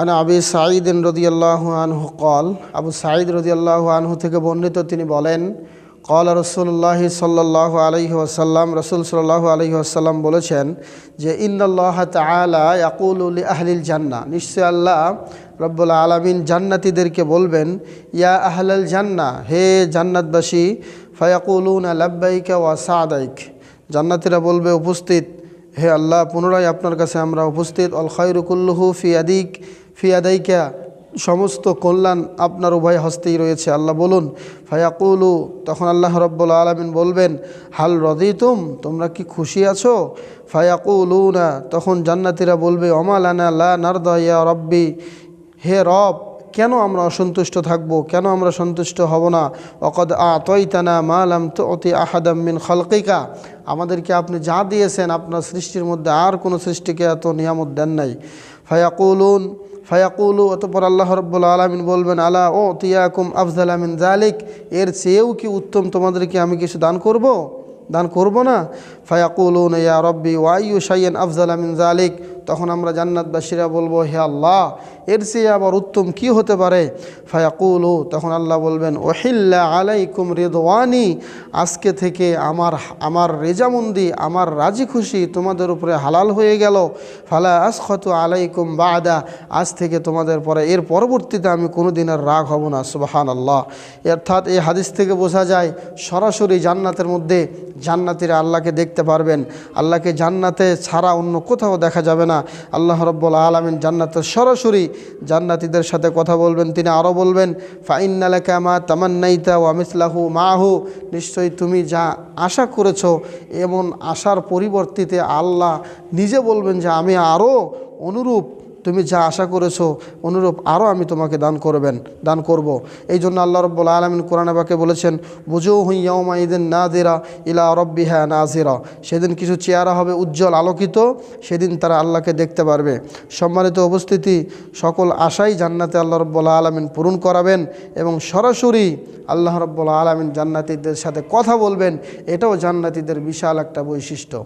আন আবি সাঈদ রদিয়াল্লাহু আনহু কল আবু সাঈদ রদিয়াল্লাহু আনহু থেকে বর্ণিত তিনি বলেন কল রসুল্লাহ সাল্লাহ আলহি আসাল্লাম রসুল সাল্লাহ আলহি আসাল্লাম বলেছেন যে ইন্নআল্লাহ তালা ইয়াকুল উল আহলিল জান্না নিশ্চয় আল্লাহ রব্বুল আলমিন জান্নাতিদেরকে বলবেন, ইয়া আহলাল জান্না হে জান্নাতবাসী, ফায়াকুলুন লাব্বাইকা ওয়া সাদাইক। জান্নাতিরা বলবে, উপস্থিত, হে আল্লাহ, পুনরায় আপনার কাছে আমরা উপস্থিত। অল খৈরুকুল্লুহু ফি আদিক ফি আদাইকা সমস্ত কল্যাণ আপনার উভয় হস্তেই রয়েছে। আল্লাহ বলুন, ফায়াকুলু, তখন আল্লাহ রব্বুল আলমিন বলবেন, হাল রদিতুম, তোমরা কি খুশি আছো? ফায়াকুলু না তখন জান্নাতিরা বলবে অমালানা লা নারদা ইয়া রব্বি, হে রব, কেন আমরা অসন্তুষ্ট থাকব? কেন আমরা সন্তুষ্ট হব না? অকদ আতইতানা মালাম তো অতি আহাদাম মিন খলকিকা, আমাদেরকে আপনি যা দিয়েছেন, আপনার সৃষ্টির মধ্যে আর কোনো সৃষ্টিকে এত নিয়ামত দেন নাই। ফায়াকুলুন ফায়াকুলু, অতপর আল্লাহ রব্বুল আলমিন বলবেন, আলা ও তিয়াকুম আফজাল আমিন জালিক এর চেয়েও কি উত্তম তোমাদেরকে আমি কিছু দান করব? দান করব না? ফায়াকুলুন ইয়া রব্বি ওয়াইউ সাইয়েন আফজাল আমিন জালিক তখন আমরা জান্নাতবাসীরা বলব, হে আল্লাহ, এর চেয়ে আবার উত্তম কি হতে পারে? ফায়াকুলু, তখন আল্লাহ বলবেন, ওহিল্লা আলাইকুম রেদওয়ানি, আজকে থেকে আমার আমার রেজামন্দি, আমার রাজি খুশি তোমাদের উপরে হালাল হয়ে গেল। ফালা আসখত আলাইকুম বাদা, আজ থেকে তোমাদের পরে, এর পরবর্তীতে আমি কোনো দিনের রাগ হব না সুবাহান আল্লাহ অর্থাৎ এই হাদিস থেকে বোঝা যায়, সরাসরি জান্নাতের মধ্যে জান্নাতিরা আল্লাহকে দেখতে পারবেন। আল্লাহকে জান্নাতে ছাড়া অন্য কোথাও দেখা যাবে না। আল্লাহ রব্বুল আলমিন জান্নাতের সরাসরি জান্নাতিদের সাথে কথা বলবেন, তিনি আরও বলবেন ফাইনালাকা মা তামান্নাইতা ওয়ামিসাহু মাহু। নিশ্চয়ই তুমি যা আশা করেছ, এমন আশার পরিবর্তিতে আল্লাহ নিজে বলবেন যে, আমি আরও অনুরূপ তুমি যা আশা করেছ, অনুরূপ আরও আমি তোমাকে দান করবেন, দান করব। এই জন্য আল্লাহ রব্বুল আলমিন কোরআনাবাকে বলেছেন বুঝো হুইয়াউমা ইদিন নাজিরা ইলা রব্বি হ্যাঁ না নাজিরা সেদিন কিছু চেহারা হবে উজ্জ্বল আলোকিত, সেদিন তারা আল্লাহকে দেখতে পারবে। সম্মানিত উপস্থিতি, সকল আশাই জান্নাতে আল্লাহ রব্বুল আলমিন পূরণ করাবেন এবং সরাসরি আল্লাহ রব্বুল আলমিন জান্নাতিদের সাথে কথা বলবেন, এটাও জান্নাতিদের বিশাল একটা বৈশিষ্ট্য।